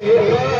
Yeah.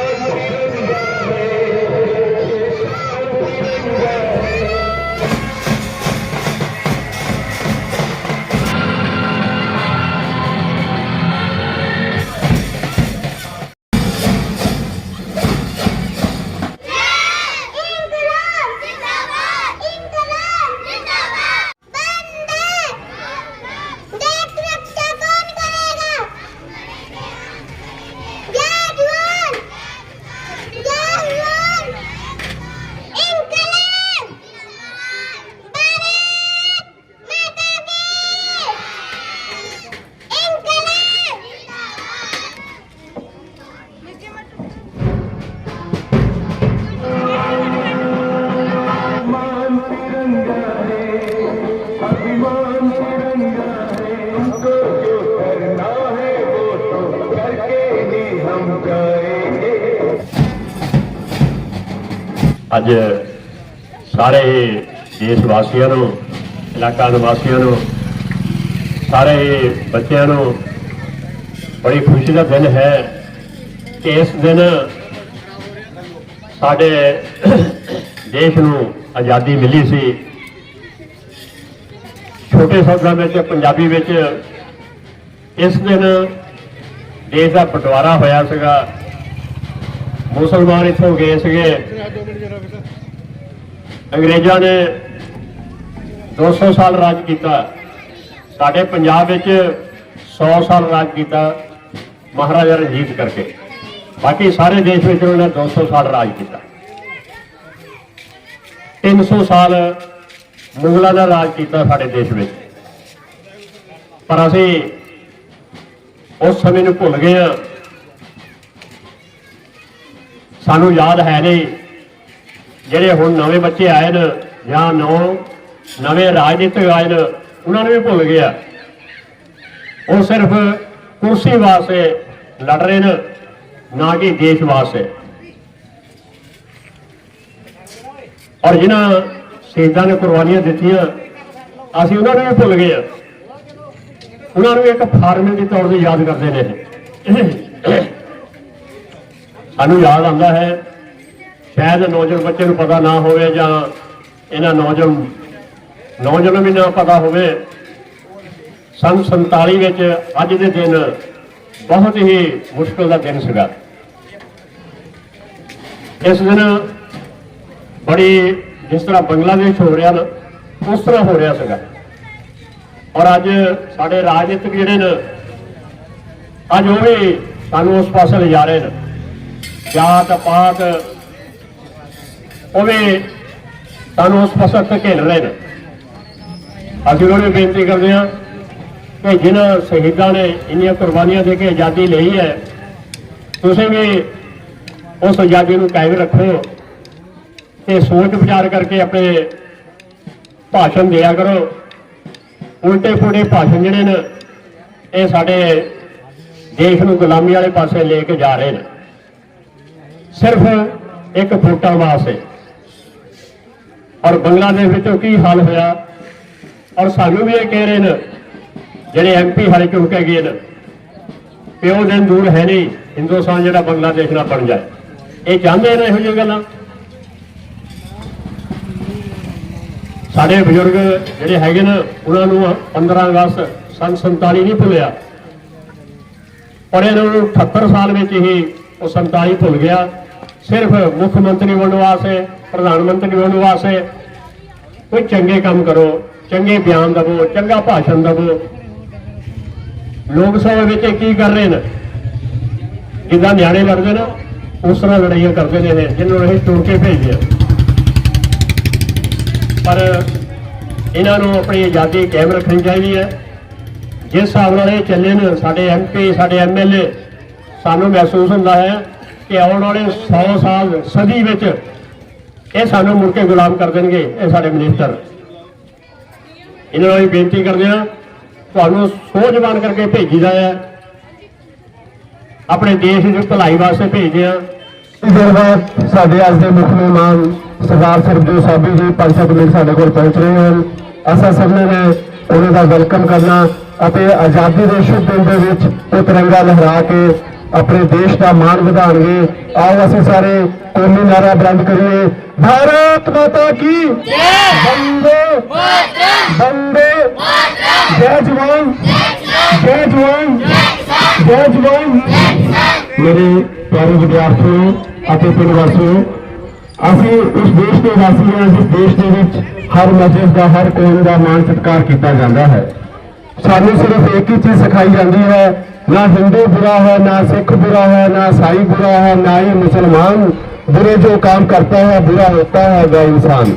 ਅੱਜ ਸਾਰੇ ਦੇਸ਼ ਵਾਸੀਆਂ ਨੂੰ, ਇਲਾਕਾ ਨਿਵਾਸੀਆਂ ਨੂੰ, ਸਾਰੇ ਬੱਚਿਆਂ ਨੂੰ ਬੜੀ ਖੁਸ਼ੀ ਦਾ ਦਿਨ ਹੈ ਕਿ ਇਸ ਦਿਨ ਸਾਡੇ ਦੇਸ਼ ਨੂੰ ਆਜ਼ਾਦੀ ਮਿਲੀ ਸੀ। ਛੋਟੇ ਸ਼ਬਦਾਂ ਵਿੱਚ, ਪੰਜਾਬੀ ਵਿੱਚ ਇਸ ਦਿਨ ਦੇਸ਼ ਦਾ ਬਟਵਾਰਾ ਹੋਇਆ ਸੀਗਾ। ਮੁਸਲਮਾਨ ਇੱਥੋਂ ਗਏ ਸੀਗੇ। ਅੰਗਰੇਜ਼ਾਂ ਨੇ 200 ਸਾਲ ਰਾਜ ਕੀਤਾ। ਸਾਡੇ ਪੰਜਾਬ ਵਿੱਚ 100 ਸਾਲ ਰਾਜ ਕੀਤਾ ਮਹਾਰਾਜਾ ਰਣਜੀਤ ਕਰਕੇ। ਬਾਕੀ ਸਾਰੇ ਦੇਸ਼ ਵਿੱਚ ਉਹਨਾਂ ਨੇ 200 ਸਾਲ ਰਾਜ ਕੀਤਾ। 300 ਸਾਲ ਮੁਗਲਾਂ ਦਾ ਰਾਜ ਕੀਤਾ ਸਾਡੇ ਦੇਸ਼ ਵਿੱਚ। ਪਰ ਅਸੀਂ ਉਸ ਸਮੇਂ ਨੂੰ ਭੁੱਲ ਗਏ ਹਾਂ। ਸਾਨੂੰ ਯਾਦ ਹੈ ਨਹੀਂ। ਜਿਹੜੇ ਹੁਣ ਨਵੇਂ ਬੱਚੇ ਆਏ ਨੇ ਜਾਂ ਨੌ, ਨਵੇਂ ਰਾਜਨੀਤਿਕ ਆਏ ਨੇ, ਉਹਨਾਂ ਨੂੰ ਵੀ ਭੁੱਲ ਗਿਆ ਉਹ ਸਿਰਫ ਕੁਰਸੀ ਵਾਸਤੇ ਲੜ ਰਹੇ ਨੇ, ਨਾ ਕਿ ਦੇਸ਼ ਵਾਸਤੇ। ਔਰ ਜਿਨ੍ਹਾਂ ਸ਼ਹੀਦਾਂ ਨੇ ਕੁਰਬਾਨੀਆਂ ਦਿੱਤੀਆਂ, ਅਸੀਂ ਉਹਨਾਂ ਨੂੰ ਵੀ ਭੁੱਲ ਗਏ ਆ। ਉਹਨਾਂ ਨੂੰ ਇੱਕ ਫਾਰਮੇ ਦੇ ਤੌਰ ਤੇ ਯਾਦ ਕਰਦੇ ਨੇ ਸਾਨੂੰ ਯਾਦ ਆਉਂਦਾ ਹੈ, ਸ਼ਾਇਦ ਨੌਜਵਾਨ ਬੱਚੇ ਨੂੰ ਪਤਾ ਨਾ ਹੋਵੇ ਜਾਂ ਇਹਨਾਂ ਨੌਜਵਾਨ ਨੌਜਵਾਨ ਵੀ ਨਾ ਪਤਾ ਹੋਵੇ, ਸੰਨ 47 ਵਿੱਚ ਅੱਜ ਦੇ ਦਿਨ ਬਹੁਤ ਹੀ ਮੁਸ਼ਕਲ ਦਾ ਦਿਨ ਸੀਗਾ। ਇਸ ਦਿਨ ਬੜੀ ਜਿਸ ਤਰ੍ਹਾਂ ਬੰਗਲਾਦੇਸ਼ ਹੋ ਰਿਹਾ ਨਾ, ਉਸ ਤਰ੍ਹਾਂ ਹੋ ਰਿਹਾ ਸੀਗਾ। ਔਰ ਅੱਜ ਸਾਡੇ ਰਾਜਨੀਤਿਕ ਜਿਹੜੇ ਨੇ, ਅੱਜ ਉਹ ਵੀ ਸਾਨੂੰ ਉਸ ਪਾਸੇ ਲਿਜਾ ਰਹੇ ਨੇ। ਜਾਤ ਪਾਤ ਉਹ ਵੀ ਸਾਨੂੰ ਉਸ ਪਾਸੇ ਧਕੇਲ ਰਹੇ ਨੇ। ਅਸੀਂ ਉਹਨਾਂ ਨੂੰ ਬੇਨਤੀ ਕਰਦੇ ਹਾਂ ਕਿ ਜਿਨ੍ਹਾਂ ਸ਼ਹੀਦਾਂ ਨੇ ਇੰਨੀਆਂ ਕੁਰਬਾਨੀਆਂ ਦੇ ਕੇ ਆਜ਼ਾਦੀ ਲਈ ਹੈ, ਤੁਸੀਂ ਵੀ ਉਸ ਆਜ਼ਾਦੀ ਨੂੰ ਕਾਇਮ ਰੱਖੋ ਤੇ ਸੋਚ ਵਿਚਾਰ ਕਰਕੇ ਆਪਣੇ ਭਾਸ਼ਣ ਦਿਆ ਕਰੋ। ਉਲਟੇ ਪੁਲਟੇ ਭਾਸ਼ਣ ਜਿਹੜੇ ਨੇ, ਇਹ ਸਾਡੇ ਦੇਸ਼ ਨੂੰ ਗੁਲਾਮੀ ਵਾਲੇ ਪਾਸੇ ਲੈ ਕੇ ਜਾ ਰਹੇ ਨੇ। ਸਿਰਫ ਇੱਕ ਵੋਟਾਂ ਵਾਸਤੇ ਔਰ ਬੰਗਲਾਦੇਸ਼ ਵਿੱਚੋਂ ਕੀ ਹਾਲ ਹੋਇਆ? ਔਰ ਸਾਨੂੰ ਵੀ ਇਹ ਕਹਿ ਰਹੇ ਨੇ, ਜਿਹੜੇ ਐਮਪੀ ਹਾਲੇ ਚੁਣ ਕੇ ਗਏ ਨੇ ਕਿ ਉਹ ਦਿਨ ਦੂਰ ਹੈ ਨਹੀਂ, ਹਿੰਦੁਸਤਾਨ ਜਿਹੜਾ ਬੰਗਲਾਦੇਸ਼ ਨਾਲ ਬਣ ਜਾਏ। ਇਹ ਚਾਹੁੰਦੇ ਨੇ ਇਹੋ ਜਿਹੀਆਂ ਗੱਲਾਂ? ਸਾਡੇ ਬਜ਼ੁਰਗ ਜਿਹੜੇ ਹੈਗੇ ਨੇ, ਉਹਨਾਂ ਨੂੰ 15 ਅਗਸਤ ਸੰਨ 47 ਨਹੀਂ ਭੁੱਲਿਆ। ਔਰ ਇਹਨਾਂ ਨੂੰ 78 ਸਾਲ ਵਿੱਚ ਹੀ ਉਹ 47 ਭੁੱਲ ਗਿਆ। ਸਿਰਫ ਮੁੱਖ ਮੰਤਰੀ ਬਣਨ ਵਾਸਤੇ ਪ੍ਰਧਾਨ ਮੰਤਰੀ ਬਣਨ ਵਾਸਤੇ ਕੋਈ ਚੰਗੇ ਕੰਮ ਕਰੋ ਚੰਗੇ ਬਿਆਨ ਦਵੋ ਚੰਗਾ ਭਾਸ਼ਣ ਦਵੋ। ਲੋਕ ਸਭਾ ਵਿੱਚ ਇਹ ਕੀ ਕਰ ਰਹੇ ਨੇ? ਜਿੱਦਾਂ ਨਿਆਣੇ ਲੜਦੇ ਨੇ ਉਸ ਤਰ੍ਹਾਂ ਲੜਾਈਆਂ ਕਰਦੇ ਨੇ ਇਹ, ਨੂੰ ਅਸੀਂ ਟੋਕ ਕੇ ਭੇਜਦੇ ਆ। ਪਰ ਇਹਨਾਂ ਨੂੰ ਆਪਣੀ ਆਜ਼ਾਦੀ ਕਾਇਮ ਰੱਖਣੀ ਚਾਹੀਦੀ ਹੈ। ਜਿਸ ਹਿਸਾਬ ਨਾਲ ਇਹ ਚੱਲੇ ਨੇ ਸਾਡੇ ਐਮਪੀ ਸਾਡੇ ਐਮਐਲਏ ਸਾਨੂੰ ਮਹਿਸੂਸ ਹੁੰਦਾ ਹੈ ਕਿ ਆਉਣ ਵਾਲੇ 100 ਸਾਲ ਸਦੀ ਵਿੱਚ ਇਹ ਸਾਨੂੰ ਮੁੜ ਕੇ ਗੁਲਾਮ ਕਰ ਦੇਣਗੇ, ਇਹ ਸਾਡੇ ਮਿਨਿਸਟਰ। ਇਹਨਾਂ ਨੂੰ ਬੇਨਤੀ ਕਰਦੇ ਹਾਂ, ਤੁਹਾਨੂੰ ਸੋਝਵਾਨ ਕਰਕੇ ਭੇਜੀਦਾ ਹੈ। ਆਪਣੇ ਦੇਸ਼ ਦੀ ਭਲਾਈ ਵਾਸਤੇ ਭੇਜਦੇ ਹਾਂ। ਇਸ ਬਾਅਦ ਸਾਡੇ ਅੱਜ ਦੇ ਮੁੱਖ ਮਹਿਮਾਨ ਸਰਦਾਰ ਸਰਬਜੋਤ ਸਾਬੀ ਜੀ, ਪੰਜ ਸੱਤ ਮਿੰਟ ਸਾਡੇ ਕੋਲ ਪਹੁੰਚ ਰਹੇ ਹਨ। ਅਸਾਂ ਸਭ ਨੇ ਉਹਨਾਂ ਦਾ ਵੈਲਕਮ ਕਰਨਾ ਅਤੇ ਆਜ਼ਾਦੀ ਦੇ ਸ਼ੁਭ ਦਿਨ ਦੇ ਵਿੱਚ ਉਹ ਤਿਰੰਗਾ ਲਹਿਰਾ ਕੇ ਆਪਣੇ ਦੇਸ਼ ਦਾ ਮਾਣ ਵਧਾਉਣਗੇ। ਆਓ ਅਸੀਂ ਸਾਰੇ ਕੌਮੀ ਨਾਰਾ ਬੁਲੰਦ ਕਰੀਏ। ਭਾਰਤ ਮਾਤਾ ਕੀ ਵੰਦੇ ਵੰਦੇ ਜੈ ਜਵਾਨ ਜੈ ਜਵਾਨ ਜੈ ਜਵਾਨ। ਮੇਰੇ ਪਿਆਰੇ ਵਿਦਿਆਰਥੀਓ ਅਤੇ ਪਿੰਡ ਵਾਸੀਓ ਅਸੀਂ ਉਸ ਦੇਸ਼ ਦੇ ਵਾਸੀ ਹਾਂ ਜਿਸ ਦੇਸ਼ ਦੇ ਵਿੱਚ ਹਰ ਮਜ਼ਹਬ ਦਾ, ਹਰ ਕੌਮ ਦਾ ਮਾਣ ਸਤਿਕਾਰ ਕੀਤਾ ਜਾਂਦਾ ਹੈ। ਸਾਨੂੰ ਸਿਰਫ ਇੱਕ ਹੀ ਚੀਜ਼ ਸਿਖਾਈ ਜਾਂਦੀ ਹੈ, ਨਾ ਹਿੰਦੂ ਬੁਰਾ ਹੈ, ਨਾ ਸਿੱਖ ਬੁਰਾ ਹੈ, ਨਾ ਸਾਈ ਬੁਰਾ ਹੈ, ਨਾ ਹੀ ਮੁਸਲਮਾਨ ਬੁਰੇ ਜੋ ਕੰਮ ਕਰਤਾ ਹੈ, ਬੁਰਾ ਹੁੰਦਾ ਹੈ, ਗਾ ਇਨਸਾਨ।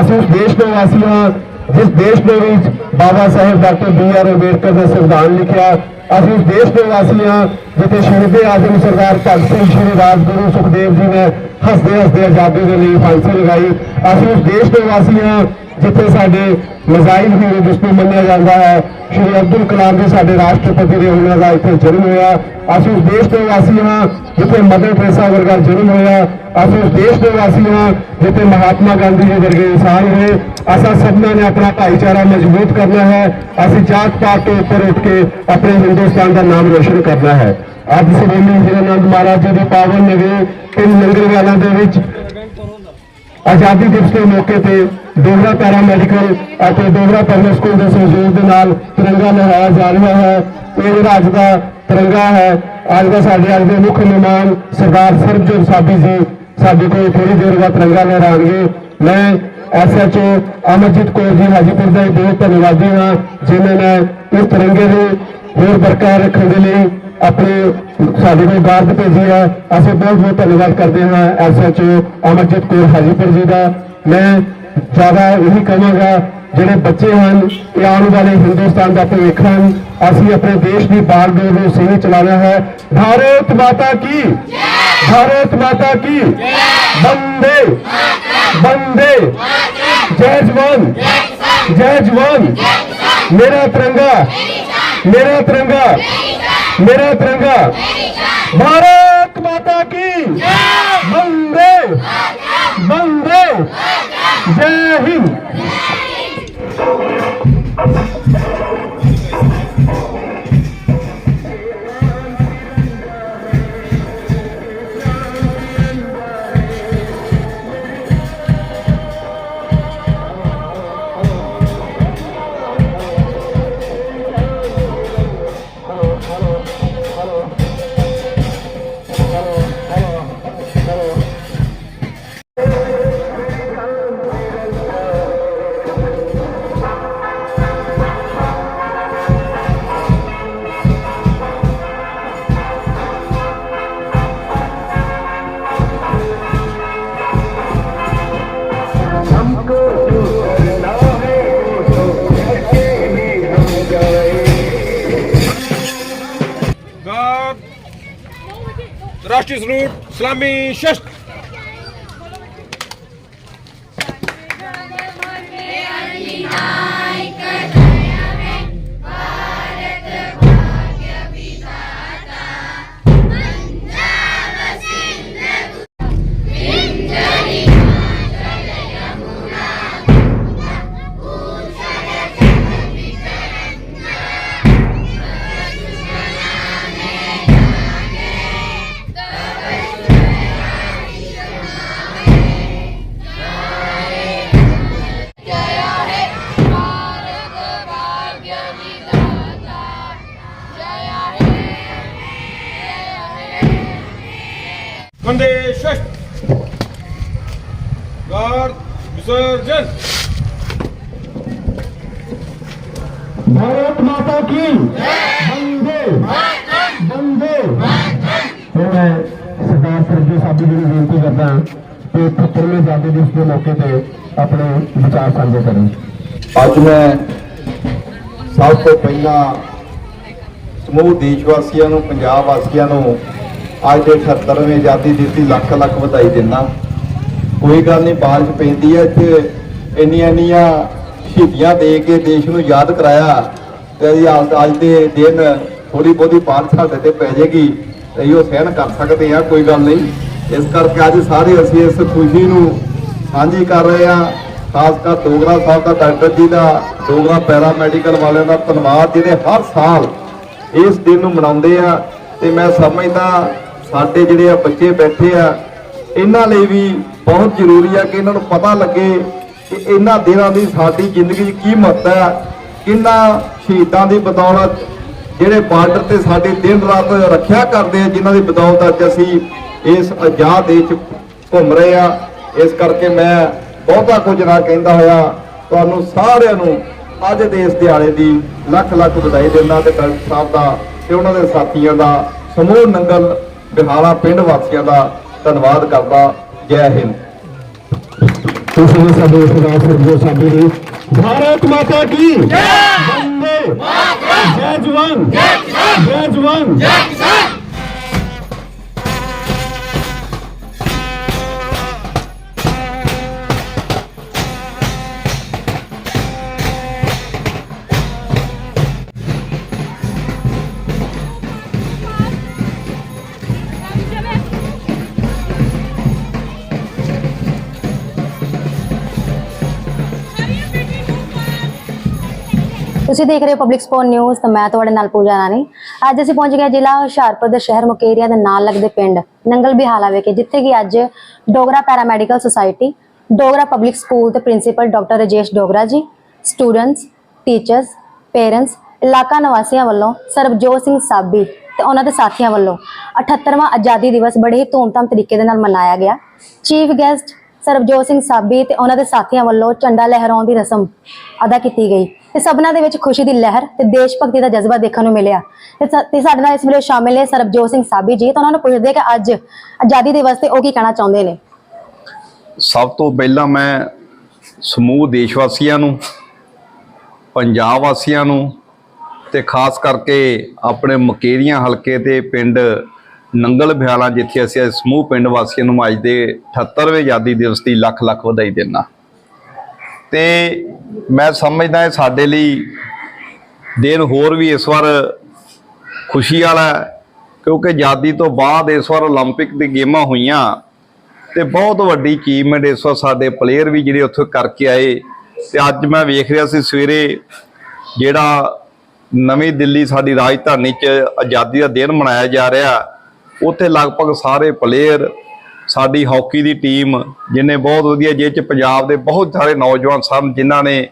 ਅਸੀਂ ਉਸ ਦੇਸ਼ ਦੇ ਵਾਸੀ ਹਾਂ, ਜਿਸ ਦੇਸ਼ ਦੇ ਵਿੱਚ Baba Sahib doctor B R Ambedkar ਦਾ ਸੰਵਿਧਾਨ ਲਿਖਿਆ, ਅਸੀਂ ਉਸ ਦੇਸ਼ ਦੇ ਵਾਸੀ ਹਾਂ, ਜਿੱਥੇ ਸ਼ਹੀਦੇ ਆਜ਼ਮ ਸਰਦਾਰ ਭਗਤ ਸਿੰਘ ਸ਼੍ਰੀ ਰਾਜਗੁਰੂ ਸੁਖਦੇਵ ਜੀ ਨੇ ਹੱਸਦੇ ਹੱਸਦੇ ਆਜ਼ਾਦੀ ਦੇ ਲਈ ਫਾਂਸੀ ਲਗਾਈ। ਅਸੀਂ ਉਸ ਦੇਸ਼ ਦੇ ਵਾਸੀ ਹਾਂ ਜਿੱਥੇ ਸਾਡੇ ਮਜ਼ਾਇਲ ਹੀਰੋ ਜਿਸਨੂੰ ਮੰਨਿਆ ਜਾਂਦਾ ਹੈ, ਸ਼੍ਰੀ ਅਬਦੁਲ ਕਲਾਮ ਜੀ ਸਾਡੇ ਰਾਸ਼ਟਰਪਤੀ ਦੇ ਉਹਨਾਂ ਦਾ ਇੱਥੇ ਜਨਮ ਹੋਇਆ। ਅਸੀਂ ਉਸ ਦੇਸ਼ ਦੇ ਵਾਸੀ ਹਾਂ, ਜਿੱਥੇ ਮਦਰ ਟੈਰੇਸਾ ਵਰਗਾ ਜਨਮ ਹੋਇਆ। ਅਸੀਂ ਉਸ ਦੇਸ਼ ਦੇ ਵਾਸੀ ਹਾਂ, ਜਿੱਥੇ ਮਹਾਤਮਾ ਗਾਂਧੀ ਜੀ ਵਰਗੇ ਇਨਸਾਨ ਹੋਏ ਅਸਾਂ ਸਭਨਾਂ ਨੇ ਆਪਣਾ ਭਾਈਚਾਰਾ ਮਜ਼ਬੂਤ ਕਰਨਾ ਹੈ। ਅਸੀਂ ਜਾਤ ਪਾਤ ਤੋਂ ਉੱਪਰ ਉੱਠ ਕੇ ਆਪਣੇ ਹਿੰਦੁਸਤਾਨ ਦਾ ਨਾਮ ਰੋਸ਼ਨ ਕਰਨਾ ਹੈ। ਅੱਜ ਸਵੇਲੇ ਹੀਰਾਨੰਦ ਮਹਾਰਾਜ ਜੀ ਦੇ ਪਾਵਨ ਨਗਰੀ ਪਿੰਡ ਲੰਗਰਵਾਲਾ ਦੇ ਵਿੱਚ ਆਜ਼ਾਦੀ ਦਿਵਸ ਦੇ ਮੌਕੇ ਤੇ ਦੋਹਰਾ ਪੈਰਾ ਮੈਡੀਕਲ ਅਤੇ ਦੋਹਰਾ ਪਬਲਿਕ ਸਕੂਲ ਦੇ ਸਹਿਯੋਗ ਦੇ ਨਾਲ ਤਿਰੰਗਾ ਲਹਿਰਾਇਆ ਜਾ ਰਿਹਾ ਹੈ। ਇਹ ਜਿਹੜਾ ਅੱਜ ਦਾ ਤਿਰੰਗਾ ਹੈ, ਅੱਜ ਦਾ ਸਾਡੇ ਅੱਜ ਦੇ ਮੁੱਖ ਮਹਿਮਾਨ ਸਰਦਾਰ ਸਰਬਜੋਤ ਸਾਬੀ ਜੀ, ਸਾਡੇ ਕੋਲ ਥੋੜੀ ਦੇਰ ਬਾਅਦ ਤਿਰੰਗਾ ਲਹਿਰਾਉਣਗੇ। ਮੈਂ ਐਸਐਚਓ ਅਮਰਜੀਤ ਕੌਰ ਜੀ ਹਾਜੀਪੁਰ ਦਾ ਬਹੁਤ ਧੰਨਵਾਦੀ ਹਾਂ, ਜਿਨ੍ਹਾਂ ਨੇ ਇਸ ਤਿਰੰਗੇ ਨੂੰ ਹੋਰ ਬਰਕਰਾਰ ਰੱਖਣ ਦੇ ਲਈ ਆਪਣੇ ਸਾਡੇ ਕੋਲ ਗਾਰਡ ਭੇਜੀ ਹੈ। ਅਸੀਂ ਬਹੁਤ ਬਹੁਤ ਧੰਨਵਾਦ ਕਰਦੇ ਹਾਂ ਐਸਐਚਓ ਅਮਰਜੀਤ ਕੌਰ ਹਾਜੀਪੁਰ ਜੀ ਦਾ। ਮੈਂ ਜ਼ਿਆਦਾ ਇਹੀ ਕਹਾਂਗਾ, ਜਿਹੜੇ ਬੱਚੇ ਹਨ, ਇਹ ਆਉਣ ਵਾਲੇ ਹਿੰਦੁਸਤਾਨ ਦਾ ਭਵਿੱਖ ਹਨ, ਅਸੀਂ ਆਪਣੇ ਦੇਸ਼ ਦੀ ਬਾਗਡੋਰ ਨੂੰ ਸਹੀ ਚਲਾਉਣਾ ਹੈ। ਭਾਰਤ ਮਾਤਾ ਕੀ? ਭਾਰਤ ਮਾਤਾ ਕੀ? ਬੰਦੇ। ਬੰਦੇ। ਜੈ ਜਵਾਨ। ਜੈ ਜਵਾਨ। ਮੇਰਾ ਤਿਰੰਗਾ। ਮੇਰਾ ਤਿਰੰਗਾ। ਮੇਰਾ ਤਿਰੰਗਾ। ਭਾਰਤ ਮਾਤਾ ਕੀ? ਬੰਦੇ। ਬੰਦੇ। जय हिंद वंदे शस्त्र God विसर्जन भारत माता की वंदे वंदे ਹੁਣ ਮੈਂ ਸਰਦਾਰ ਸਰਜੀ ਸਾਬੀ ਜੀ ਨੂੰ ਬੇਨਤੀ ਕਰਦਾ ਹਾਂ ਕਿ 78ਵੇਂ ਆਜ਼ਾਦੀ ਦਿਵਸ ਦੇ ਮੌਕੇ ਤੇ ਆਪਣੇ ਵਿਚਾਰ ਸਾਂਝੇ ਕਰਨ ਅੱਜ ਮੈਂ ਸਭ ਤੋਂ ਪਹਿਲਾਂ ਸਮੂਹ ਦੇਸ਼ ਵਾਸੀਆਂ ਨੂੰ ਪੰਜਾਬ ਵਾਸੀਆਂ ਨੂੰ ਅੱਜ ਦੇ 78ਵੇਂ ਆਜ਼ਾਦੀ ਦਿਵਸ ਦੀ ਲੱਖ ਲੱਖ ਵਧਾਈ ਦਿੰਦਾ। ਕੋਈ ਗੱਲ ਨਹੀਂ ਬਾਰਿਸ਼ ਪੈਂਦੀ ਹੈ ਇੱਥੇ। ਇੰਨੀਆਂ ਇੰਨੀਆਂ ਸ਼ਹੀਦੀਆਂ ਦੇ ਕੇ ਦੇਸ਼ ਨੂੰ ਯਾਦ ਕਰਾਇਆ। ਤੇ ਅੱਜ ਦੇ ਦਿਨ ਥੋੜੀ ਬਹੁਤੀ ਬਾਰਿਸ਼ ਸਾਡੇ ਤੇ ਪੈ ਜਾਏਗੀ। ਤੇ ਇਹੋ ਸਹਿਣ ਕਰ ਸਕਦੇ ਆ ਕੋਈ ਗੱਲ ਨਹੀਂ। ਇਸ ਕਰਕੇ ਅੱਜ ਸਾਰੇ ਅਸੀਂ ਇਸ ਖੁਸ਼ੀ ਨੂੰ ਸਾਂਝੀ ਕਰ ਰਹੇ ਆ ਖਾਸ ਕਰ ਡੋਗਰਾ ਸਾਹਿਬ ਦਾ ਡਾਕਟਰ ਜੀ ਦਾ ਡੋਗਰਾ ਪੈਰਾ ਮੈਡੀਕਲ ਵਾਲਿਆਂ ਦਾ ਧੰਨਵਾਦ ਜਿਹੜੇ ਹਰ ਸਾਲ ਇਸ ਦਿਨ ਨੂੰ ਮਨਾਉਂਦੇ ਆ। ਤੇ ਮੈਂ ਸਮਝਦਾ ਸਾਡੇ ਜਿਹੜੇ ਆ ਬੱਚੇ ਬੈਠੇ ਆ, ਇਹਨਾਂ ਲਈ ਵੀ ਬਹੁਤ ਜ਼ਰੂਰੀ ਆ ਕਿ ਇਹਨਾਂ ਨੂੰ ਪਤਾ ਲੱਗੇ ਕਿ ਇਹਨਾਂ ਦਿਨਾਂ ਦੀ ਸਾਡੀ ਜ਼ਿੰਦਗੀ 'ਚ ਕੀ ਮਹੱਤਵ ਹੈ ਕਿੰਨਾ ਸ਼ਹੀਦਾਂ ਦੀ ਬਦੌਲਤ ਜਿਹੜੇ ਬਾਰਡਰ ਤੇ ਸਾਡੇ ਦਿਨ ਰਾਤ ਰੱਖਿਆ ਕਰਦੇ ਆ, ਜਿਨ੍ਹਾਂ ਦੀ ਬਦੌਲਤ ਅੱਜ ਅਸੀਂ ਇਸ ਆਜ਼ਾਦ ਦੇਸ਼ 'ਚ ਘੁੰਮ ਰਹੇ ਆ। ਇਸ ਕਰਕੇ ਮੈਂ ਬਹੁਤਾ ਕੁਝ ਨਾ ਕਹਿੰਦਾ ਹੋਇਆ, ਤੁਹਾਨੂੰ ਸਾਰਿਆਂ ਨੂੰ ਅੱਜ ਦੇ ਇਸ ਦਿਹਾੜੇ ਦੀ ਲੱਖ ਲੱਖ ਵਧਾਈ ਦਿੰਦਾ ਤੇ ਡਾਕਟਰ ਸਾਹਿਬ ਦਾ ਤੇ ਉਹਨਾਂ ਦੇ ਸਾਥੀਆਂ ਦਾ ਸਮੂਹ ਨੰਗਲ ਬਿਹਾਰਾ ਪਿੰਡ ਵਾਸੀਆਂ ਦਾ ਧੰਨਵਾਦ ਕਰਦਾ ਜੈ ਹਿੰਦ। ਤੁਸੀਂ ਵੀ ਸਾਡੇ ਸਰਦਾਰ ਸਰਜੋ ਸਾਡੀ ਦੀ ਭਾਰਤ ਮਾਤਾ ਕੀ? ਜੈ ਵੰਦੇ। ਮਾਤਰਮ ਜੈ ਜਵਾਨ। ਜੈ ਜਵਾਨ। ਤੁਸੀਂ ਦੇਖ ਰਹੇ ਹੋ ਪਬਲਿਕ ਸਪੋਰਟ ਨਿਊਜ਼ ਤੇ ਮੈਂ ਤੁਹਾਡੇ ਨਾਲ ਪੂਜਾ ਰਾਣੀ। ਅੱਜ ਅਸੀਂ ਪਹੁੰਚ ਗਏ ਜ਼ਿਲ੍ਹਾ ਹੁਸ਼ਿਆਰਪੁਰ ਦੇ ਸ਼ਹਿਰ ਮੁਕੇਰੀਆ ਦੇ ਨਾਲ ਲੱਗਦੇ ਪਿੰਡ ਨੰਗਲ ਬਿਹਾਲਾ ਵਿਖੇ, ਜਿੱਥੇ ਕਿ ਅੱਜ Dogra paramedical society, Dogra public school ਦੇ principal doctor Rajesh Dogra ji, students, teachers, parents, ਇਲਾਕਾ ਨਿਵਾਸੀਆਂ ਵੱਲੋਂ ਸਰਬਜੋਤ ਸਿੰਘ ਸਾਬੀ ਤੇ ਉਹਨਾਂ ਦੇ ਸਾਥੀਆਂ ਵੱਲੋਂ 78ਵਾਂ ਆਜ਼ਾਦੀ ਦਿਵਸ ਬੜੇ ਹੀ ਧੂਮਧਾਮ ਤਰੀਕੇ ਦੇ ਨਾਲ ਮਨਾਇਆ ਗਿਆ। ਚੀਫ ਗੈਸਟ ਸਰਬਜੋਤ ਸਿੰਘ ਸਾਬੀ ਤੇ ਉਹਨਾਂ ਦੇ ਸਾਥੀਆਂ ਵੱਲੋਂ ਝੰਡਾ ਲਹਿਰਾਉਣ ਦੀ ਰਸਮ ਅਦਾ ਕੀਤੀ ਗਈ। ਤੇ ਸਭਨਾਂ ਦੇ ਵਿੱਚ ਖੁਸ਼ੀ ਦੀ ਲਹਿਰ ਤੇ ਦੇਸ਼ ਭਗਤੀ ਦਾ ਜਜ਼ਬਾ ਦੇਖਣ ਨੂੰ ਮਿਲਿਆ। ਤੇ ਸਾਡੇ ਨਾਲ ਇਸ ਵੇਲੇ ਸ਼ਾਮਿਲ ਨੇ ਸਰਬਜੋਤ ਸਿੰਘ ਸਾਬੀ ਜੀ। ਤਾਂ ਉਹਨਾਂ ਨੂੰ ਪੁੱਛਦੇ ਕਿ ਅੱਜ ਆਜ਼ਾਦੀ ਦਿਵਸ ਤੇ ਉਹ ਕੀ ਕਹਿਣਾ ਚਾਹੁੰਦੇ ਨੇ? ਸਭ ਤੋਂ ਪਹਿਲਾਂ ਮੈਂ ਸਮੂਹ ਦੇਸ਼ ਵਾਸੀਆਂ ਨੂੰ, ਪੰਜਾਬ ਵਾਸੀਆਂ ਨੂੰ ਤੇ ਖਾਸ ਕਰਕੇ ਆਪਣੇ ਮਕੇਰੀਆਂ ਹਲਕੇ ਤੇ ਪਿੰਡ ਨੰਗਲ ਬਿਆਲਾ, ਜਿੱਥੇ ਅਸੀਂ ਸਮੂਹ ਪਿੰਡ ਵਾਸੀਆਂ ਨੂੰ ਅੱਜ ਦੇ 78ਵੇਂ ਆਜ਼ਾਦੀ ਦਿਵਸ ਦੀ ਲੱਖ ਲੱਖ ਵਧਾਈ ਦਿੰਦਾ ਤੇ ਮੈਂ ਸਮਝਦਾ ਇਹ ਸਾਡੇ ਲਈ ਦਿਨ ਹੋਰ ਵੀ ਇਸ ਵਾਰ ਖੁਸ਼ੀ ਵਾਲਾ ਹੈ ਕਿਉਂਕਿ ਆਜ਼ਾਦੀ ਤੋਂ ਬਾਅਦ ਇਸ ਵਾਰ 올림픽 ਦੀ ਗੇਮਾਂ ਹੋਈਆਂ ਤੇ ਬਹੁਤ ਵੱਡੀ ਅਚੀਵਮੈਂਟ ਇਸ ਵਾਰ ਸਾਡੇ ਪਲੇਅਰ ਵੀ ਜਿਹੜੇ ਉੱਥੇ ਕਰਕੇ ਆਏ ਤੇ ਅੱਜ ਮੈਂ ਵੇਖ ਰਿਹਾ ਸੀ ਸਵੇਰੇ ਜਿਹੜਾ ਨਵੀਂ ਦਿੱਲੀ ਸਾਡੀ ਰਾਜਧਾਨੀ 'ਚ ਆਜ਼ਾਦੀ ਦਾ ਦਿਨ ਮਨਾਇਆ ਜਾ ਰਿਹਾ ਉੱਥੇ ਲਗਭਗ ਸਾਰੇ ਪਲੇਅਰ ਸਾਡੀ ਹਾਕੀ ਦੀ ਟੀਮ ਜਿਹਨੇ ਬਹੁਤ ਵਧੀਆ ਜਿਹਦੇ 'ਚ ਪੰਜਾਬ ਦੇ ਬਹੁਤ ਸਾਰੇ ਨੌਜਵਾਨ ਸਨ ਜਿਨ੍ਹਾਂ ਨੇ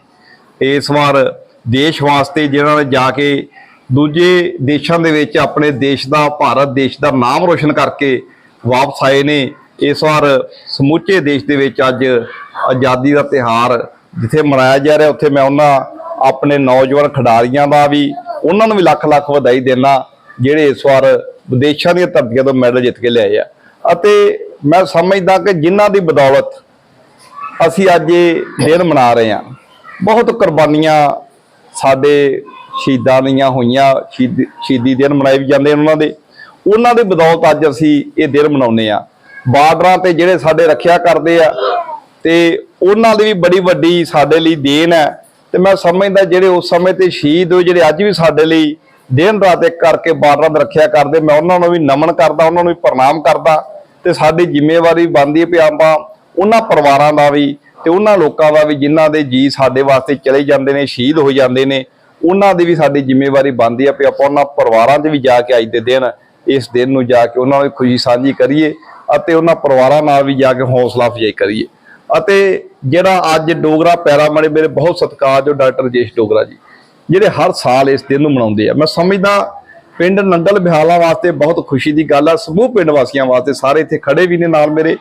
ਇਸ ਵਾਰ ਦੇਸ਼ ਵਾਸਤੇ ਜਿਨ੍ਹਾਂ ਨੇ ਜਾ ਕੇ ਦੂਜੇ ਦੇਸ਼ਾਂ ਦੇ ਵਿੱਚ ਆਪਣੇ ਦੇਸ਼ ਦਾ, ਭਾਰਤ ਦੇਸ਼ ਦਾ ਨਾਮ ਰੋਸ਼ਨ ਕਰਕੇ ਵਾਪਸ ਆਏ ਨੇ। ਇਸ ਵਾਰ ਸਮੁੱਚੇ ਦੇਸ਼ ਦੇ ਵਿੱਚ ਅੱਜ ਆਜ਼ਾਦੀ ਦਾ ਤਿਹਾਰ ਜਿੱਥੇ ਮਨਾਇਆ ਜਾ ਰਿਹਾ, ਉੱਥੇ ਮੈਂ ਉਹਨਾਂ ਆਪਣੇ ਨੌਜਵਾਨ ਖਿਡਾਰੀਆਂ ਦਾ ਵੀ, ਉਹਨਾਂ ਨੂੰ ਵੀ ਲੱਖ ਲੱਖ ਵਧਾਈ ਦੇਣਾ ਜਿਹੜੇ ਇਸ ਵਾਰ ਵਿਦੇਸ਼ਾਂ ਦੀਆਂ ਧਰਤੀਆਂ ਤੋਂ ਮੈਡਲ ਜਿੱਤ ਕੇ ਲਿਆਏ ਆ। ਅਤੇ ਮੈਂ ਸਮਝਦਾ ਕਿ ਜਿਨ੍ਹਾਂ ਦੀ ਬਦੌਲਤ ਅਸੀਂ ਅੱਜ ਇਹ ਦਿਨ ਮਨਾ ਰਹੇ ਹਾਂ। ਬਹੁਤ ਕੁਰਬਾਨੀਆਂ ਸਾਡੇ ਸ਼ਹੀਦਾਂ ਦੀਆਂ ਹੋਈਆਂ, ਸ਼ਹੀਦ- ਸ਼ਹੀਦੀ ਦਿਨ ਮਨਾਏ ਵੀ ਜਾਂਦੇ ਉਹਨਾਂ ਦੇ। ਉਹਨਾਂ ਦੀ ਬਦੌਲਤ ਅੱਜ ਅਸੀਂ ਇਹ ਦਿਨ ਮਨਾਉਂਦੇ ਆ ਬਾਰਡਰਾਂ ਤੇ ਜਿਹੜੇ ਸਾਡੇ ਰੱਖਿਆ ਕਰਦੇ ਆ ਤੇ ਉਹਨਾਂ ਦੀ ਵੀ ਬੜੀ ਵੱਡੀ ਸਾਡੇ ਲਈ ਦੇਣ ਹੈ। ਤੇ ਮੈਂ ਸਮਝਦਾ ਜਿਹੜੇ ਉਸ ਸਮੇਂ ਤੇ ਸ਼ਹੀਦ ਹੋਏ, ਜਿਹੜੇ ਅੱਜ ਵੀ ਸਾਡੇ ਲਈ ਦਿਨ ਰਾਤ ਇੱਕ ਕਰਕੇ ਬਾਰਡਰਾਂ ਦੀ ਰੱਖਿਆ ਕਰਦੇ, ਮੈਂ ਉਹਨਾਂ ਨੂੰ ਵੀ ਨਮਨ ਕਰਦਾ, ਉਹਨਾਂ ਨੂੰ ਵੀ ਪ੍ਰਣਾਮ ਕਰਦਾ। ਤੇ ਸਾਡੀ ਜ਼ਿੰਮੇਵਾਰੀ ਬਣਦੀ ਹੈ ਵੀ ਆਪਾਂ ਉਹਨਾਂ ਪਰਿਵਾਰਾਂ ਦਾ ਵੀ ਤੇ ਉਹਨਾਂ ਲੋਕਾਂ ਦਾ ਵੀ ਜਿਨ੍ਹਾਂ ਦੇ ਜੀ ਸਾਡੇ ਵਾਸਤੇ ਚਲੇ ਜਾਂਦੇ ਨੇ, ਸ਼ਹੀਦ ਹੋ ਜਾਂਦੇ ਨੇ, ਉਹਨਾਂ ਦੀ ਵੀ ਸਾਡੀ ਜ਼ਿੰਮੇਵਾਰੀ ਬਣਦੀ ਹੈ ਵੀ ਆਪਾਂ ਉਹਨਾਂ ਪਰਿਵਾਰਾਂ 'ਚ ਵੀ ਜਾ ਕੇ ਅੱਜ ਦੇ ਦਿਨ, ਇਸ ਦਿਨ ਨੂੰ ਜਾ ਕੇ ਉਹਨਾਂ ਦੀ ਖੁਸ਼ੀ ਸਾਂਝੀ ਕਰੀਏ ਅਤੇ ਉਹਨਾਂ ਪਰਿਵਾਰਾਂ ਨਾਲ ਵੀ ਜਾ ਕੇ ਹੌਸਲਾ ਅਫਜ਼ਾਈ ਕਰੀਏ। ਅਤੇ ਜਿਹੜਾ ਅੱਜ ਡੋਗਰਾ ਪੈਰਾਮੜੀ ਮੇਰੇ ਬਹੁਤ ਸਤਿਕਾਰ ਜੋ ਡਾਕਟਰ ਰਜੇਸ਼ ਡੋਗਰਾ ਜੀ, ਜਿਹੜੇ ਹਰ ਸਾਲ ਇਸ ਦਿਨ ਨੂੰ ਮਨਾਉਂਦੇ ਆ। ਮੈਂ ਸਮਝਦਾ ਪਿੰਡ ਨੰਗਲ ਬਿਹਾਲਾ ਵਾਸਤੇ ਬਹੁਤ ਖੁਸ਼ੀ ਦੀ ਗੱਲ ਆ। ਸਮੂਹ ਪਿੰਡ ਵਾਸੀਆਂ ਵਾਸਤੇ ਸਾਰੇ ਇੱਥੇ ਖੜੇ ਵੀ ਨੇ ਨਾਲ ਮੇਰੇ।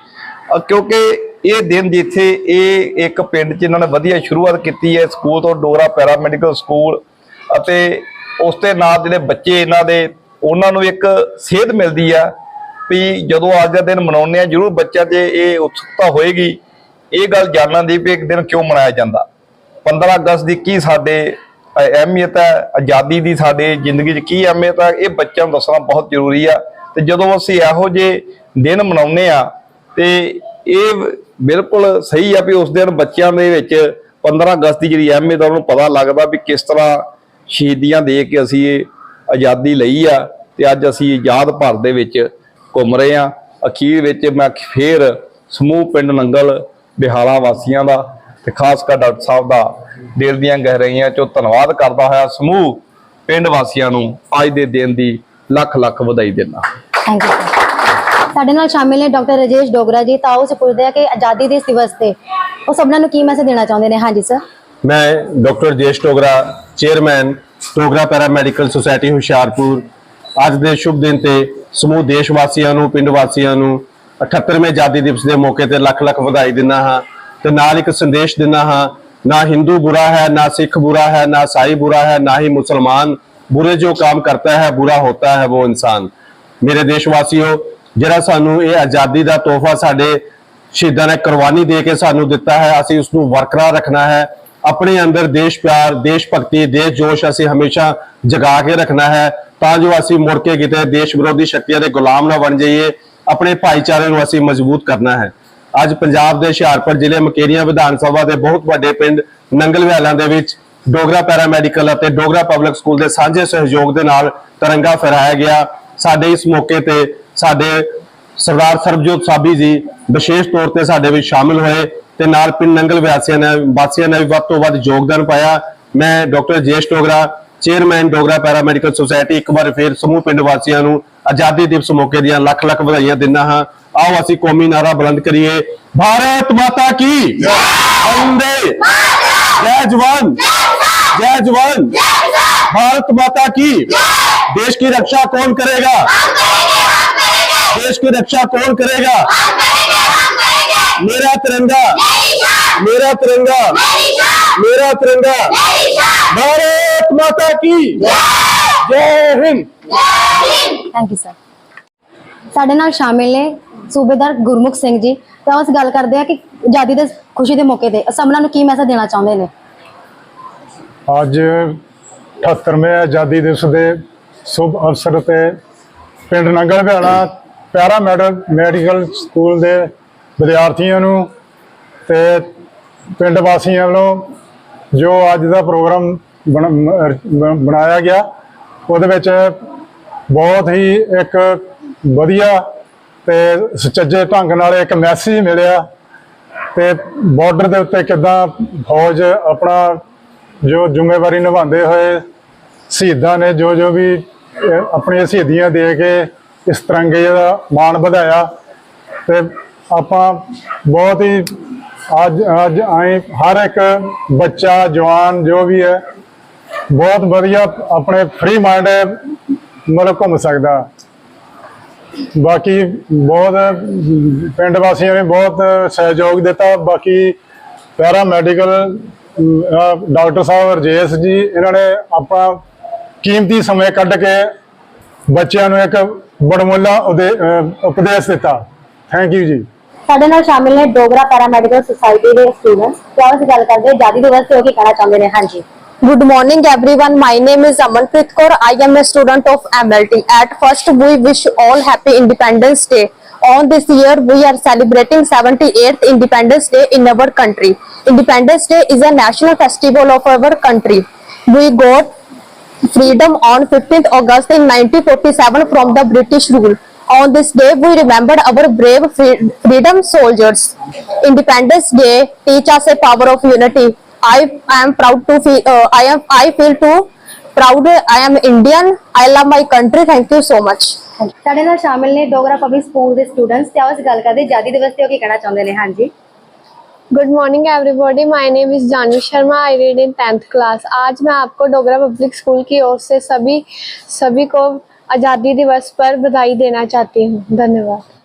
ਕਿਉਂਕਿ ਇਹ ਦਿਨ ਜਿੱਥੇ ਇਹ ਇੱਕ ਪਿੰਡ 'ਚ ਇਹਨਾਂ ਨੇ ਵਧੀਆ ਸ਼ੁਰੂਆਤ ਕੀਤੀ ਹੈ, ਸਕੂਲ ਤੋਂ ਡੋਗਰਾ ਪੈਰਾਮੈਡੀਕਲ ਸਕੂਲ ਅਤੇ ਉਸ ਦੇ ਨਾਲ ਜਿਹੜੇ ਬੱਚੇ ਇਹਨਾਂ ਦੇ, ਉਹਨਾਂ ਨੂੰ ਇੱਕ ਸੇਧ ਮਿਲਦੀ ਆ ਵੀ ਜਦੋਂ ਅੱਜ ਦਾ ਦਿਨ ਮਨਾਉਂਦੇ ਆ, ਜਰੂਰ ਬੱਚਿਆਂ 'ਚ ਇਹ ਉਤਸੁਕਤਾ ਹੋਏਗੀ। ਇਹ ਗੱਲ ਜਾਣਨ ਦੀ ਵੀ ਇੱਕ ਦਿਨ ਕਿਉਂ ਮਨਾਇਆ ਜਾਂਦਾ? 15 ਅਗਸਤ ਦੀ ਕੀ ਸਾਡੇ ਅਹਿਮੀਅਤ ਹੈ, ਆਜ਼ਾਦੀ ਦੀ ਸਾਡੇ ਜ਼ਿੰਦਗੀ 'ਚ ਕੀ ਅਹਿਮੀਅਤ ਹੈ, ਇਹ ਬੱਚਿਆਂ ਨੂੰ ਦੱਸਣਾ ਬਹੁਤ ਜ਼ਰੂਰੀ ਆ। ਤੇ ਜਦੋਂ ਅਸੀਂ ਇਹੋ ਜਿਹੇ ਦਿਨ ਮਨਾਉਂਦੇ ਆ, ਤੇ ਇਹ ਬਿਲਕੁਲ ਸਹੀ ਆ ਵੀ ਉਸ ਦਿਨ ਬੱਚਿਆਂ ਦੇ ਵਿੱਚ 15 ਅਗਸਤ ਦੀ ਜਿਹੜੀ ਅਹਿਮੀਅਤ ਆ, ਉਹਨੂੰ ਪਤਾ ਲੱਗਦਾ ਵੀ ਕਿਸ ਤਰ੍ਹਾਂ ਸ਼ਹੀਦੀਆਂ ਦੇ ਕੇ ਅਸੀਂ ਇਹ ਆਜ਼ਾਦੀ ਲਈ ਆ। ਤੇ ਅੱਜ ਅਸੀਂ ਆਜ਼ਾਦ ਭਾਰਤ ਦੇ ਵਿੱਚ ਘੁੰਮ ਰਹੇ ਆ। ਅਖੀਰ ਵਿੱਚ ਮੈਂ ਫੇਰ ਸਮੂਹ ਪਿੰਡ ਨੰਗਲ ਬਿਹਾਲਾ ਵਾਸੀਆਂ ਦਾ ਤੇ ਖਾਸ ਕਰ ਡਾਕਟਰ ਸਾਹਿਬ ਦਾ ਦਿਲ ਦੀਆਂ ਗਹਿਰਾਈਆਂ ਚੋਂ ਧੰਨਵਾਦ ਕਰਦਾ ਹੋਇਆ ਸਮੂਹ ਪਿੰਡ ਵਾਸੀਆਂ ਨੂੰ ਅੱਜ ਦੇ ਦਿਨ ਦੀ ਲੱਖ ਲੱਖ ਵਧਾਈ ਦਿੰਦਾ। ਥੈਂਕ ਯੂ ਸਰ ਸਾਡੇ ਨਾਲ ਸ਼ਾਮਿਲ ਨੇ ਡਾਕਟਰ ਰਜੇਸ਼ ਡੋਗਰਾ ਜੀ। ਤਾਂ ਉਹ ਸੇ ਪੁੱਛਦੇ ਆ ਕਿ ਆਜ਼ਾਦੀ ਦੇ ਦਿਵਸ ਤੇ ਉਹ ਸਭਨਾਂ ਨੂੰ ਕੀ ਮੈਸੇਜ ਦੇਣਾ ਚਾਹੁੰਦੇ ਨੇ? ਹਾਂਜੀ ਸਰ ਮੈਂ doctor Jesh Dogra chairman Dogra paramedical society Hoshiarpur. ਅੱਜ ਦੇ ਸ਼ੁਭ ਦਿਨ ਤੇ ਸਮੂਹ ਦੇਸ਼ ਵਾਸੀਆਂ ਨੂੰ ਪਿੰਡ ਵਾਸੀਆਂ ਨੂੰ 78ਵੇਂ ਆਜ਼ਾਦੀ ਦਿਵਸ ਦੇ ਮੌਕੇ ਤੇ ਲੱਖ ਲੱਖ ਵਧਾਈ ਦਿੰਦਾ ਹਾਂ। ਤੇ ਨਾਲ ਇੱਕ ਸੰਦੇਸ਼ ਦਿੰਦਾ ਹਾਂ, ਨਾ ਹਿੰਦੂ ਬੁਰਾ ਹੈ, ਨਾ ਸਿੱਖ ਬੁਰਾ ਹੈ, ਨਾ ਸਾਈ ਬੁਰਾ ਹੈ, ਨਾ ਹੀ ਮੁਸਲਮਾਨ ਬੁਰੇ ਜੋ ਕੰਮ ਕਰਤਾ ਹੈ, ਬੁਰਾ ਹੋਤਾ ਹੈ ਉਹ ਇਨਸਾਨ। ਮੇਰੇ ਦੇਸ਼ਵਾਸੀਓ, ਜਿਹੜਾ ਸਾਨੂੰ ਇਹ ਆਜ਼ਾਦੀ ਦਾ ਤੋਹਫਾ ਸਾਡੇ ਸ਼ਹੀਦਾਂ ਨੇ ਕੁਰਬਾਨੀ ਦੇ ਕੇ ਸਾਨੂੰ ਦਿੱਤਾ ਹੈ, ਅਸੀਂ ਉਸ ਨੂੰ ਬਰਕਰਾਰ ਰੱਖਣਾ ਹੈ। ਆਪਣੇ ਅੰਦਰ ਦੇਸ਼ ਪਿਆਰ, ਦੇਸ਼ ਭਗਤੀ, ਦੇਸ਼ ਜੋਸ਼ ਅਸੀਂ ਹਮੇਸ਼ਾ ਜਗਾ ਕੇ ਰੱਖਣਾ ਹੈ। ਤਾਂ ਜੋ ਅਸੀਂ ਮੁੜ ਕੇ ਕਿਤੇ ਦੇਸ਼ ਵਿਰੋਧੀ ਸ਼ਕਤੀਆਂ ਦੇ ਗੁਲਾਮ ਨਾ ਬਣ ਜਾਈਏ, ਆਪਣੇ ਭਾਈਚਾਰੇ ਨੂੰ ਅਸੀਂ ਮਜ਼ਬੂਤ ਕਰਨਾ ਹੈ। ਅੱਜ ਪੰਜਾਬ ਦੇ ਹੁਸ਼ਿਆਰਪੁਰ ਜ਼ਿਲ੍ਹੇ ਮਕੇਰੀਆਂ ਵਿਧਾਨ ਸਭਾ ਦੇ ਬਹੁਤ ਵੱਡੇ ਪਿੰਡ ਨੰਗਲਵਿਆਲਾਂ ਦੇ ਵਿੱਚ ਡੋਗਰਾ ਪੈਰਾਮੈਡੀਕਲ ਅਤੇ ਡੋਗਰਾ ਪਬਲਿਕ ਸਕੂਲ ਦੇ ਸਾਂਝੇ ਸਹਿਯੋਗ ਦੇ ਨਾਲ ਤਿਰੰਗਾ ਫਹਿਰਾਇਆ ਗਿਆ। ਸਾਡੇ ਇਸ ਮੌਕੇ ਤੇ ਸਾਡੇ ਸਰਦਾਰ ਸਰਬਜੋਤ ਸਾਬੀ ਜੀ ਵਿਸ਼ੇਸ਼ ਤੌਰ ਤੇ ਸਾਡੇ ਵਿੱਚ ਸ਼ਾਮਿਲ ਹੋਏ ਤੇ ਨਾਲ ਪਿੰਡ ਨੰਗਲ ਵਾਸੀਆਂ ਨੇ ਵਾਸੀਆਂ ਨੇ ਵੀ ਵੱਧ ਤੋਂ ਵੱਧ ਯੋਗਦਾਨ ਪਾਇਆ। ਮੈਂ doctor Jesh Dogra, chairman Dogra paramedical society, ਇੱਕ ਵਾਰ ਫਿਰ ਸਮੂਹ ਪਿੰਡ ਵਾਸੀਆਂ ਨੂੰ ਆਜ਼ਾਦੀ ਦਿਵਸ ਮੌਕੇ ਦੀਆਂ ਲੱਖ ਲੱਖ ਵਧਾਈਆਂ ਦਿੰਦਾ ਹਾਂ। ਆਓ ਅਸੀਂ ਕੌਮੀ ਨਾਰਾ ਬੁਲੰਦ ਕਰੀਏ ਭਾਰਤ ਮਾਤਾ ਕੀ ਵੰਦੇ जय जवान जय जवान भारत माता की देश की रक्षा कौन करेगा देश की रक्षा कौन करेगा मेरा तिरंगा मेरा तिरंगा मेरा तिरंगा भारत माता की जय हिंद ਥੈਂਕ ਯੂ ਸਰ ਸਾਡੇ ਨਾਲ ਸ਼ਾਮਿਲ ਨੇ ਸੂਬੇਦਾਰ ਗੁਰਮੁਖ ਸਿੰਘ ਜੀ। ਤਾਂ ਉਸ ਗੱਲ ਕਰਦੇ ਆ ਕਿ ਆਜ਼ਾਦੀ ਦੇ ਖੁਸ਼ੀ ਦੇ ਮੌਕੇ ਤੇ ਸਭਨਾਂ ਨੂੰ ਕੀ ਮੈਸੇਜ ਦੇਣਾ ਚਾਹੁੰਦੇ ਨੇ? ਅੱਜ 78ਵੇਂ ਆਜ਼ਾਦੀ ਦਿਵਸ ਦੇ ਸ਼ੁਭ ਅਵਸਰ ਤੇ ਪਿੰਡ Nangal Bhiana para medal, medical school ਦੇ ਵਿਦਿਆਰਥੀਆਂ ਨੂੰ ਤੇ ਪਿੰਡ ਵਾਸੀਆਂ ਵੱਲੋਂ ਜੋ ਅੱਜ ਦਾ ਪ੍ਰੋਗਰਾਮ ਬਣ- ਬਣਾਇਆ ਗਿਆ, ਉਹਦੇ ਵਿੱਚ ਬਹੁਤ ਹੀ ਇੱਕ ਵਧੀਆ ਤੇ ਸੁਚੱਜੇ ਢੰਗ ਨਾਲ ਇੱਕ ਮੈਸੇਜ ਮਿਲਿਆ ਤੇ ਬਾਰਡਰ ਦੇ ਉੱਤੇ ਕਿਦਾਂ ਫੌਜ ਆਪਣਾ ਜੋ ਜ਼ਿੰਮੇਵਾਰੀ ਨਿਭਾਉਂਦੇ ਹੋਏ ਸ਼ਹੀਦਾਂ ਨੇ ਜੋ ਜੋ ਵੀ ਆਪਣੀਆਂ ਸ਼ਹੀਦੀਆਂ ਦੇ ਕੇ ਇਸ ਤਿਰੰਗੇ ਦਾ ਮਾਣ ਵਧਾਇਆ ਤੇ ਆਪਾਂ ਬਹੁਤ ਹੀ ਅੱਜ ਅੱਜ ਆਏ, ਹਰ ਇੱਕ ਬੱਚਾ, ਜਵਾਨ, ਜੋ ਵੀ ਹੈ, ਬਹੁਤ ਵਧੀਆ ਆਪਣੇ ਫ੍ਰੀ ਮਾਈਂਡ ਮਤਲਬ ਘੁੰਮ ਸਕਦਾ। ਬਾਕੀ ਬਹੁਤ, ਪਿੰਡ ਵਾਸੀਆਂ ਨੇ ਬਹੁਤ ਸਹਿਯੋਗ ਦਿੱਤਾ। ਬਾਕੀ ਪੈਰਾ ਮੈਡੀਕਲ ਡਾਕਟਰ ਸਾਹਿਬ ਰਜੇਸ਼ ਜੀ, ਇਹਨਾਂ ਨੇ ਆਪਣਾ ਕੀਮਤੀ ਸਮੇਂ ਕੱਢ ਕੇ ਬੱਚਿਆਂ ਨੂੰ ਇੱਕ ਬੜਮੁੱਲਾ ਉਪਦੇਸ਼ ਦਿੱਤਾ। ਥੈਂਕ ਯੂ ਜੀ। ਸਾਡੇ ਨਾਲ ਸ਼ਾਮਿਲ ਨੇ ਡੋਗਰਾ ਪੈਰਾਮੈਡੀਕਲ ਸੁਸਾਇਟੀ ਦੇ ਸਟੂਡੈਂਟਸ। ਤਾਂ ਅਸੀਂ ਗੱਲ ਕਰਦੇ ਹਾਂ ਦਿਵਸ ਤੇ ਉਹ ਕੀ ਕਹਿਣਾ ਚਾਹੁੰਦੇ ਨੇ? ਹਾਂਜੀ। Good morning, everyone. My name is Amanpreet Kaur. I am a student of MLT. At first, we wish all happy Independence Day. On this year, we are celebrating 78th Independence Day in our country. Independence Day is a national festival of our country. We got freedom on 15th August in 1947 from the British rule. On this day, we remembered our brave freedom soldiers. Independence Day teach us a power of unity. I am proud to feel. Uh, I am. I feel too proud. I am Indian. I love my country. Thank you so much. ਸਾਡੇ ਨਾਲ ਸ਼ਾਮਿਲ ਨੇ Dogra public school ਦੇ students ਤੇ ਅਸੀਂ ਗੱਲ ਕਰਦੇ ਹਾਂ ਆਜ਼ਾਦੀ ਦਿਵਸ ਤੇ ਉਹ ਕੀ ਕਹਿਣਾ ਚਾਹੁੰਦੇ ਨੇ ਹਾਂਜੀ good morning everybody my name is Jahnavi Sharma I read in tenth class आज मैं आपको डोगरा पब्लिक स्कूल की ओर से सभी सभी को आज़ादी दिवस पर बधाई देना चाहती हूँ धन्यवाद